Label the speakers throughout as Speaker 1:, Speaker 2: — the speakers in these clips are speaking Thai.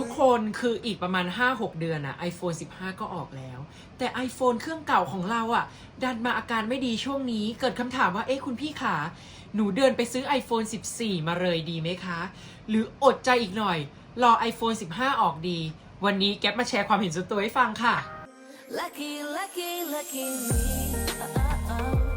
Speaker 1: ทุกคนคืออีกประมาณ 5-6 เดือนอะ iPhone 15 ก็ออกแล้ว แต่ iPhone เครื่องเก่าของเราอะดันมาอาการไม่ดีช่วงนี้ เกิดคำถามว่า เอ๊ะคุณพี่ขา หนูเดินไปซื้อ iPhone 14 มาเลยดีไหมคะ หรืออดใจอีกหน่อย รอ iPhone 15 ออกดี วันนี้แก๊ปมาแชร์ความเห็นส่วนตัวให้ฟังค่ะ
Speaker 2: Lucky, lucky, lucky me. Uh-oh.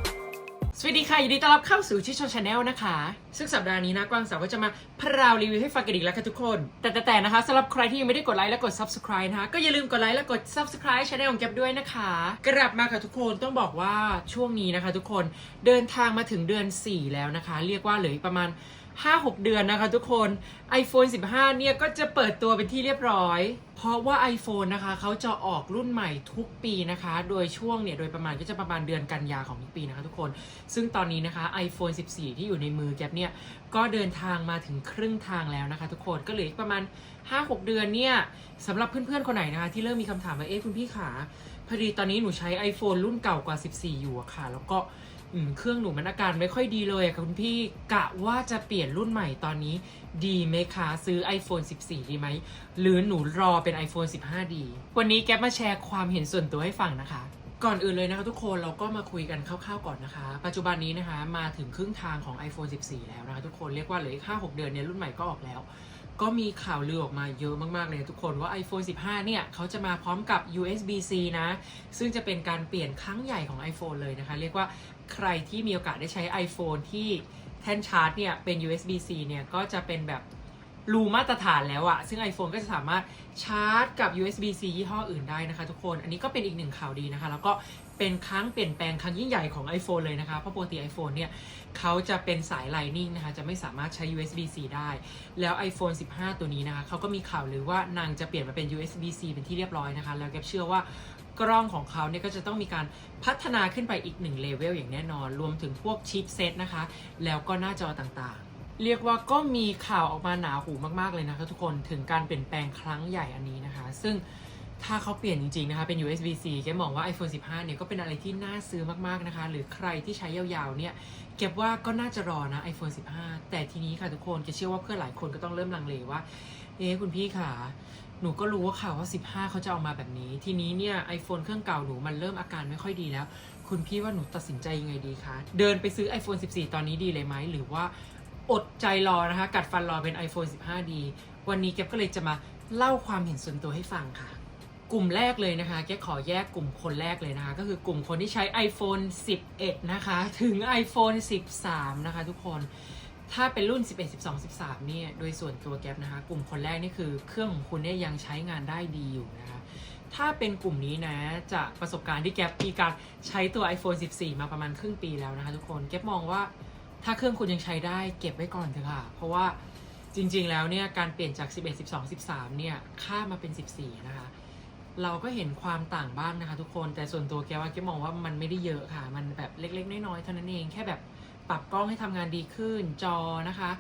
Speaker 1: สวัสดีค่ะยินดีต้อนรับเข้าสู่ชิชชาแนลนะคะ ซึ่งสัปดาห์นี้นะกวางสาวก็จะมาพราวรีวิวให้ฟังกันอีกแล้วค่ะทุกคน แต่แต่แต่นะคะสำหรับใครที่ยังไม่ได้กดไลค์และกด subscribe นะคะ ก็อย่าลืมกดไลค์และกด subscribe ช่องของแกบด้วยนะคะ กลับมาค่ะทุกคนต้องบอกว่าช่วงนี้นะคะ ทุกคนเดินทางมาถึงเดือน 4 แล้วนะคะ เรียกว่าเหลืออีกประมาณ 5-6 เดือนนะคะทุกคน iPhone 15 เนี่ยก็จะเปิดตัวเป็นที่เรียบร้อย เพราะว่า iPhone นะคะเขาจะออกรุ่นใหม่ทุกปีนะคะ โดยช่วงเนี่ย โดยประมาณก็จะประมาณเดือนกันยาของทุกปีนะคะทุกคน ซึ่งตอนนี้นะคะ iPhone 14 ที่อยู่ในมือแก๊ปเนี่ย ก็เดินทางมาถึงครึ่งทางแล้วนะคะทุกคนก็เหลืออีกประมาณ 5-6 เดือนเนี่ยสำหรับเพื่อนๆ คนไหนนะคะ ที่เริ่มมีคำถามว่าเอ๊ะคุณพี่ขาพอดีตอนนี้หนูใช้ iPhone รุ่นเก่ากว่า 14 อยู่อะค่ะ แล้วก็ เครื่องหนูมันอาการไม่ค่อยดีเลยค่ะคุณพี่กะว่าจะเปลี่ยนรุ่นใหม่ตอนนี้ ดีไหมคะซื้อ iPhone 14 ดีไหม หรือหนูรอเป็น iPhone 15 ดี วันนี้แก๊ปมาแชร์ความเห็นส่วนตัวให้ฟังนะคะ ก่อนอื่นเลยนะคะทุกคนเราก็มาคุยกันคร่าวๆก่อนนะคะ ปัจจุบันนี้นะคะมาถึงครึ่งทางของ iPhone 14 แล้วนะคะทุกคนเรียกว่าเหลืออีก5-6 เดือนเนี่ยรุ่นใหม่ก็ออกแล้วก็มีข่าวลือออกมาเยอะมาก ๆ เลยทุกคนว่า iPhone 15 เนี่ย เขาจะมาพร้อมกับ USB-C นะ ซึ่งจะเป็นการเปลี่ยนครั้งใหญ่ของ iPhone เลยนะคะ เรียกว่า ใครที่มีโอกาสได้ใช้ iPhone ที่แท่นชาร์จเนี่ยเป็น USB-C เนี่ยก็จะเป็นแบบรูมาตรฐานแล้วอะซึ่ง iPhone ก็จะสามารถชาร์จกับ USB-C ยี่ห้ออื่นได้นะคะทุกคน อันนี้ก็เป็นอีกหนึ่งข่าวดีนะคะ แล้วก็เป็นครั้งเปลี่ยนแปลงครั้งยิ่งใหญ่ของ iPhone เลยนะคะ เพราะปกติ iPhone เนี่ยเขาจะเป็นสาย Lightning นะคะ จะไม่สามารถใช้ USB-C ได้ แล้ว iPhone 15 ตัวนี้นะคะเขาก็มีข่าวหรือว่านางจะเปลี่ยนมาเป็น USB-C เป็นที่เรียบร้อยนะคะ แล้วแกเชื่อว่า กล้องของเขาเนี่ยก็จะต้องมีการพัฒนาขึ้นไปอีกหนึ่งเลเวลอย่างแน่นอน รวมถึงพวกชิปเซตนะคะ แล้วก็หน้าจอต่างๆ เรียกว่าก็มีข่าวออกมาหนาหูมากๆเลยนะคะทุกคนถึงการเปลี่ยนแปลงครั้งใหญ่อันนี้นะคะ ซึ่งถ้าเขาเปลี่ยนจริง ๆ นะคะ เป็น USB-C แกมองว่า iPhone 15 เนี่ย ก็เป็นอะไรที่น่าซื้อมาก ๆ นะคะ หรือใครที่ใช้ยาว ๆ เนี่ย เก็บว่าก็น่าจะรอนะ iPhone 15 แต่ทีนี้ค่ะทุกคนแกเชื่อว่าเพื่อนหลายคนก็ต้องเริ่มลังเลว่า เอ๊คุณพี่ค่ะ หนูก็รู้ว่าข่าวว่า 15 เขาจะเอามาแบบนี้ ทีนี้เนี่ย iPhone เครื่องเก่าหนูมันเริ่มอาการไม่ค่อยดีแล้ว คุณพี่ว่าหนูตัดสินใจยังไงดีคะ เดินไปซื้อ iPhone 14 ตอนนี้ดีเลยไหม หรือว่าอดใจรอนะคะ กัดฟันรอเป็น iPhone 15 ดี วันนี้แก๊ปก็เลยจะมาเล่าความเห็นส่วนตัวให้ฟังค่ะ กลุ่มแรกเลยนะคะ แกขอแยกกลุ่มคนแรกเลยนะคะ ก็คือกลุ่มคนที่ใช้ iPhone 11 นะคะ ถึง iPhone 13 นะคะ ทุกคน ถ้าเป็นรุ่น 11 12 13เนี่ยโดยส่วนตัวแก๊ปนะคะ กลุ่มคนแรกนี่คือเครื่องของคุณเนี่ยยังใช้งานได้ดีอยู่นะคะถ้าเป็นกลุ่มนี้นะจากประสบการณ์ที่แก๊ปมีการใช้ตัว iPhone 14 มาประมาณครึ่งปีแล้วนะคะทุกคนแก๊ปมองว่าถ้าเครื่องคุณยังใช้ได้เก็บไว้ก่อนเถอะค่ะ เพราะว่าจริงๆ แล้วเนี่ยการเปลี่ยนจาก 11 12 13 เนี่ยค่ามาเป็น 14 นะคะ เราก็เห็นความต่างบ้างนะคะทุกคนแต่ส่วนตัวแกว่าแกมองว่ามันไม่ได้เยอะค่ะ มันแบบเล็กๆ น้อยๆ เท่านั้นเองแค่แบบ ปรับกล้องให้ทำงานดีขึ้นจอนะคะ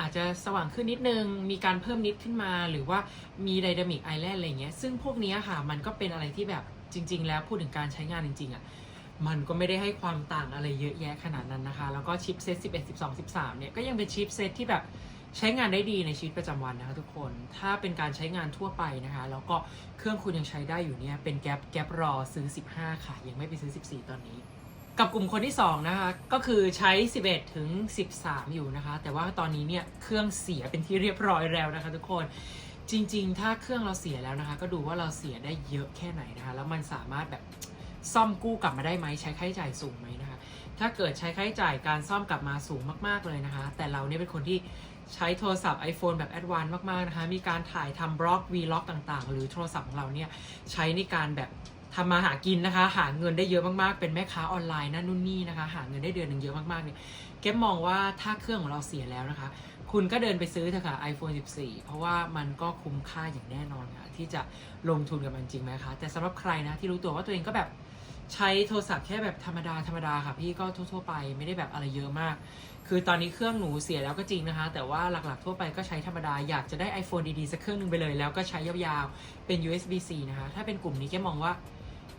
Speaker 1: อาจจะสว่างขึ้นนิดนึง มีการเพิ่มนิดขึ้นมาหรือว่ามีไดนามิกไอแลนด์อะไรเงี้ยซึ่งพวกนี้ค่ะมันก็เป็นอะไรที่แบบจริง ๆ แล้วพูดถึงการใช้งานจริง ๆอะมันก็ไม่ได้ให้ความต่างอะไรเยอะแยะขนาดนั้นนะคะ แล้วก็ชิปเซต11 12 13 เนี่ย ก็ยังเป็นชิปเซตที่แบบใช้งานได้ดีในชีวิตประจำวันนะคะทุกคน ถ้าเป็นการใช้งานทั่วไปนะคะ แล้วก็เครื่องคุณยังใช้ได้อยู่เนี่ย เป็นแก๊ปแก๊ปรอซื้อ 15 ค่ะ ยังไม่ไปซื้อ 14 ตอนนี้ กับกลุ่มคนที่ 2 นะคะ ก็คือใช้ 11 ถึง 13 อยู่นะคะ แต่ว่าตอนนี้เนี่ยเครื่องเสียเป็นที่เรียบร้อยแล้วนะคะทุกคนจริง ๆ ถ้าเครื่องเราเสียแล้วนะคะ ก็ดูว่าเราเสียได้เยอะแค่ไหนนะคะ แล้วมันสามารถแบบซ่อมกู้กลับมาได้ไหมใช้ค่าใช้จ่ายสูงไหมนะคะ ถ้าเกิดใช้ค่าใช้จ่ายการซ่อมกลับมาสูงมาก ๆเลยนะคะ แต่เราเนี่ยเป็นคนที่ใช้โทรศัพท์ iPhone แบบแอดวานซ์มาก ๆ นะคะ มีการถ่ายทำบล็อก vlog ต่าง ๆ หรือโทรศัพท์ของเราเนี่ยใช้ในการแบบ ทำมาหากินนะคะ หาเงินได้เยอะมากๆ เป็นแม่ค้าออนไลน์นั่นนู่นนี่นะคะ หาเงินได้เดือนหนึ่งเยอะมากๆเนี่ยเก็บมองว่าถ้าเครื่องของเราเสียแล้วนะคะ คุณก็เดินไปซื้อเถอะค่ะ iPhone 14 เพราะว่ามันก็คุ้มค่าอย่างแน่นอนค่ะ ที่จะลงทุนกับมันจริงไหมคะ แต่สำหรับใครนะที่รู้ตัวว่าตัวเองก็แบบใช้โทรศัพท์แค่แบบธรรมดาธรรมดาค่ะพี่ก็ทั่วๆไปไม่ได้แบบอะไรเยอะมาก คือตอนนี้เครื่องหนูเสียแล้วก็จริงนะคะ แต่ว่าหลักๆทั่วไปก็ใช้ธรรมดา อยากจะได้ iPhone ดีๆ สักเครื่องหนึงไปเลยแล้วก็ใช้ยาวๆเป็น USB-C นะคะ ถ้าเป็นกลุ่มนี้แกมองว่า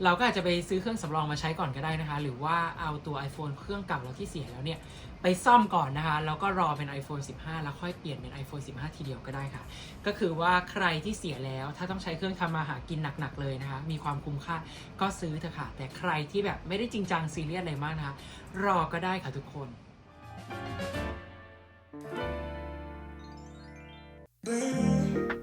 Speaker 1: เราก็อาจจะไปซื้อเครื่องสำรองมาใช้ก่อนก็ได้นะคะ หรือว่าเอาตัว iPhone เครื่องเก่าเราที่เสียแล้วเนี่ยไปซ่อมก่อนนะคะ แล้วก็รอเป็น iPhone 15 แล้วค่อยเปลี่ยนเป็น iPhone 15 ทีเดียวก็ได้ค่ะ ก็คือว่าใครที่เสียแล้วถ้าต้องใช้เครื่องทำมาหากินหนักๆเลยนะคะ มีความคุ้มค่าก็ซื้อเถอะค่ะ แต่ใครที่แบบไม่ได้จริงจังซีเรียสอะไรมากนะคะ รอก็ได้ค่ะทุกคน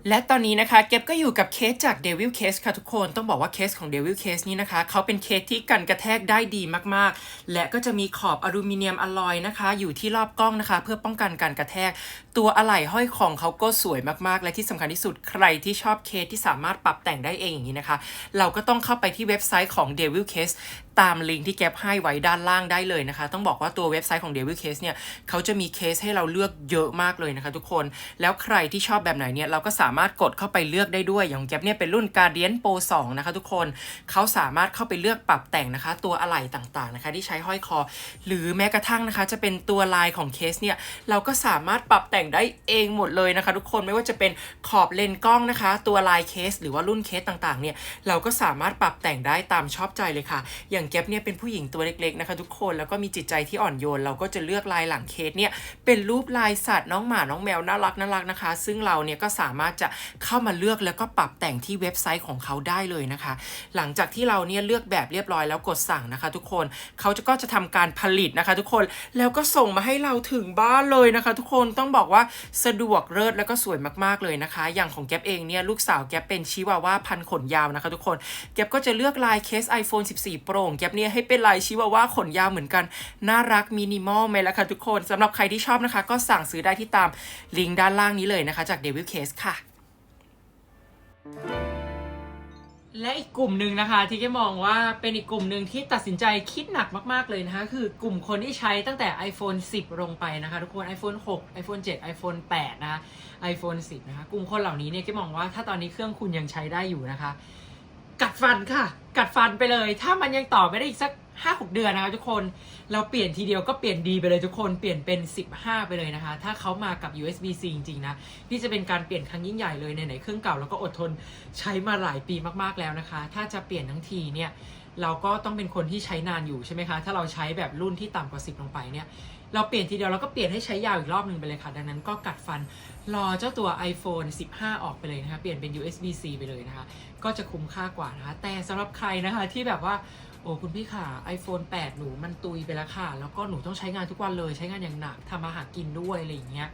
Speaker 1: และตอนนี้นะคะเก็บก็อยู่กับเคสจาก Devil Case ค่ะทุกคนต้องบอกว่าเคสของ Devil Case นี้นะคะ เขาเป็นเคสที่กันกระแทกได้ดีมากๆ และก็จะมีขอบอลูมิเนียมอลลอยนะคะ อยู่ที่รอบกล้องนะคะ เพื่อป้องกันการกระแทก ตัวอะไหล่ห้อยของเขาก็สวยมากๆ และที่สำคัญที่สุดใครที่ชอบเคสที่สามารถปรับแต่งได้เองอย่างนี้นะคะ เราก็ต้องเข้าไปที่เว็บไซต์ของ Devil Case ตามลิงก์ที่แก็บให้ไว้ด้านล่างได้เลยนะคะ ต้องบอกว่าตัวเว็บไซต์ของ Devil Case เนี่ยเขาจะมีเคสให้เราเลือกเยอะมากเลยนะคะ ทุกคนแล้วใครที่ชอบแบบไหนเนี่ยเราก็สามารถกดเข้าไปเลือกได้ด้วยอย่างแก็บเนี่ยเป็นรุ่น Guardian Pro 2 นะคะทุกคนเขาสามารถเข้าไปเลือกปรับแต่งนะคะ ตัวอะไหล่ต่างๆนะคะ ที่ใช้ห้อยคอ หรือแม้กระทั่งนะคะ จะเป็นตัวลายของเคสเนี่ยเราก็สามารถปรับแต่งได้เองหมดเลยนะคะ ทุกคนไม่ว่าจะเป็นขอบเลนกล้องนะคะ ตัวลายเคส หรือว่ารุ่นเคสต่างๆเนี่ยเราก็สามารถปรับแต่งได้ตามชอบใจเลยค่ะ อย่างแก๊ปเนี่ยเป็นผู้หญิงตัวเล็กๆนะคะ ทุกคนแล้วก็มีจิตใจที่อ่อนโยน เราก็จะเลือกลายหลังเคสเนี่ยเป็นรูปลายสัตว์น้องหมาน้องแมวน่ารักน่ารักนะคะ ซึ่งเราเนี่ยก็สามารถจะเข้ามาเลือกแล้วก็ปรับแต่งที่เว็บไซต์ของเขาได้เลยนะคะ หลังจากที่เราเนี่ยเลือกแบบเรียบร้อยแล้วกดสั่งนะคะ ทุกคนเขาจะก็จะทำการผลิตนะคะ ทุกคนแล้วก็ส่งมาให้เราถึงบ้านเลยนะคะ ทุกคนต้องบอกว่าสะดวกเลิศแล้วก็สวยมากๆเลยนะคะ อย่างของแก๊ปเองเนี่ยลูกสาวแก๊ปเป็นชิวาว่าพันขนยาวนะคะ ทุกคนแก๊ปก็จะเลือกลายเคส iPhone 14 Pro ของแก๊ปเนี่ยให้เป็นลายชิวาว่าขนยาวเหมือนกัน น่ารักมินิมอลไหมล่ะคะทุกคนสำหรับใครที่ชอบนะคะ ก็สั่งซื้อได้ที่ตามลิงก์ด้านล่างนี้เลยนะคะจาก Devil Case ค่ะ และอีกกลุ่มหนึ่งนะคะที่แกมองว่าเป็นอีกกลุ่มหนึ่งที่ตัดสินใจคิดหนักมากๆเลยนะคะ คือกลุ่มคนที่ใช้ตั้งแต่ iPhone 10 ลงไปนะคะ ทุกคน iPhone 6 iPhone 7 iPhone 8 นะคะ iPhone 10 นะคะ กลุ่มคนเหล่านี้เนี่ยแกมองว่าถ้าตอนนี้เครื่องคุณยังใช้ได้อยู่นะคะ กัดฟันค่ะ กัดฟันไปเลย ถ้ามันยังต่อไม่ได้อีกสัก5-6เดือนนะคะทุกคน เราเปลี่ยนทีเดียวก็เปลี่ยนดีไปเลยทุกคน เปลี่ยนเป็น 15 ไปเลยนะคะ ถ้าเขามากับ USB-C จริงๆนะ นี่จะเป็นการเปลี่ยนครั้งยิ่งใหญ่เลยในไหนเครื่องเก่าแล้วก็อดทนใช้มาหลายปีมากๆแล้วนะคะ ถ้าจะเปลี่ยนทั้งทีเนี่ย เราก็ต้องเป็นคนที่ใช้นานอยู่ใช่ไหมคะ ถ้าเราใช้แบบรุ่นที่ต่ำกว่า 10 ลงไปเนี่ย เราเปลี่ยนทีเดียวเราก็เปลี่ยนให้ใช้ยาวอีกรอบหนึ่งไปเลยค่ะ ดังนั้นก็กัดฟันรอเจ้าตัว iPhone 15 ออกไปเลยนะคะ เปลี่ยนเป็น USB-C ไปเลยนะคะ ก็จะคุ้มค่ากว่านะคะ แต่สำหรับใครนะคะที่แบบว่าโอ้คุณพี่ค่ะ iPhone 8 หนูมันตุยไปแล้วค่ะ แล้วก็หนูต้องใช้งานทุกวันเลยใช้งานอย่างหนักทำอาหารกินด้วยอะไรอย่างเงี้ย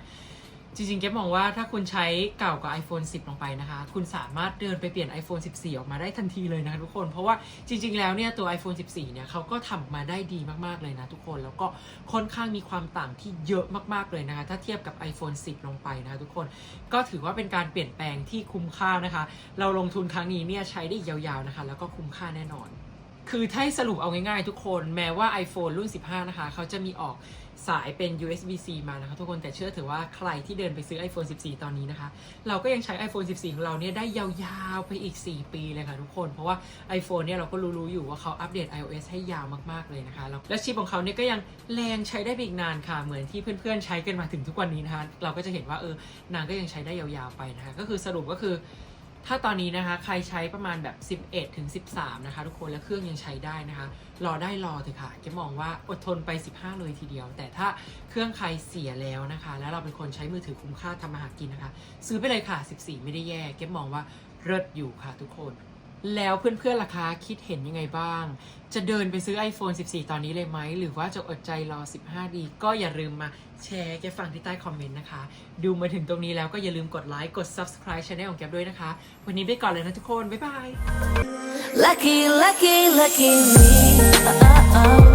Speaker 1: จริงๆแกมองว่าถ้าคุณใช้เก่ากว่า iPhone 10 ลงไปนะคะ คุณสามารถเดินไปเปลี่ยน iPhone 14 ออกมาได้ทันทีเลยนะคะทุกคน เพราะว่าจริง ๆ แล้วเนี่ยตัว iPhone 14 เนี่ยเขาก็ทำมาได้ดีมากๆเลยนะทุกคน แล้วก็ค่อนข้างมีความต่างที่เยอะมากๆเลยนะคะ ถ้าเทียบกับ iPhone 10 ลงไปนะคะทุกคน ก็ถือว่าเป็นการเปลี่ยนแปลงที่คุ้มค่านะคะ เราลงทุนครั้งนี้เนี่ยใช้ได้อีกยาวๆนะคะ แล้วก็คุ้มค่าแน่นอน คือถ้าสรุปเอาง่ายๆ ทุกคน แม้ว่า iPhone รุ่น 15 นะคะเขาจะมีออก สายเป็น USB-C มานะคะทุกคนแต่เชื่อถือว่าใครที่เดินไปซื้อ iPhone 14 ตอนนี้นะคะ เราก็ยังใช้ iPhone 14 ของเราเนี่ยได้ยาวๆ ไปอีก 4 ปีเลยค่ะทุกคน เพราะว่า iPhone เนี่ยเราก็รู้ๆอยู่ว่าเขาอัปเดต iOS ให้ยาวมากๆเลยนะคะแล้วและชิปของเขาเนี่ยก็ยังแรงใช้ได้ไปอีกนานค่ะ เหมือนที่เพื่อนๆใช้กันมาถึงทุกวันนี้นะคะ เราก็จะเห็นว่าเออนางก็ยังใช้ได้ยาวๆไปนะคะก็คือสรุปก็คือ ถ้าตอนนี้นะคะใครใช้ประมาณแบบ 11ถึง13 นะคะ ทุกคนและเครื่องยังใช้ได้นะคะ รอได้รอเถอะค่ะแกมองว่าอดทนไป 15 เลยทีเดียว แต่ถ้าเครื่องใครเสียแล้วนะคะ แล้วเราเป็นคนใช้มือถือคุ้มค่าทำมาหากินนะคะ ซื้อไปเลยค่ะ 14 ไม่ได้แย่เก็บมองว่าเลิศอยู่ค่ะทุกคน แล้วเพื่อนๆล่ะคะคิดเห็นยังไงบ้าง จะเดินไปซื้อ iPhone 14 ตอนนี้เลยไหม หรือว่าจะอดใจรอ 15 ดี ก็อย่าลืมมาแชร์แกฟังที่ใต้คอมเมนต์นะคะ ดูมาถึงตรงนี้แล้วก็อย่าลืมกดไลค์ กด subscribe channel ของแกด้วยนะคะ วันนี้ไปก่อนเลยนะทุกคน บ๊ายบาย
Speaker 2: Lucky, lucky, lucky me. Uh-oh. Lucky,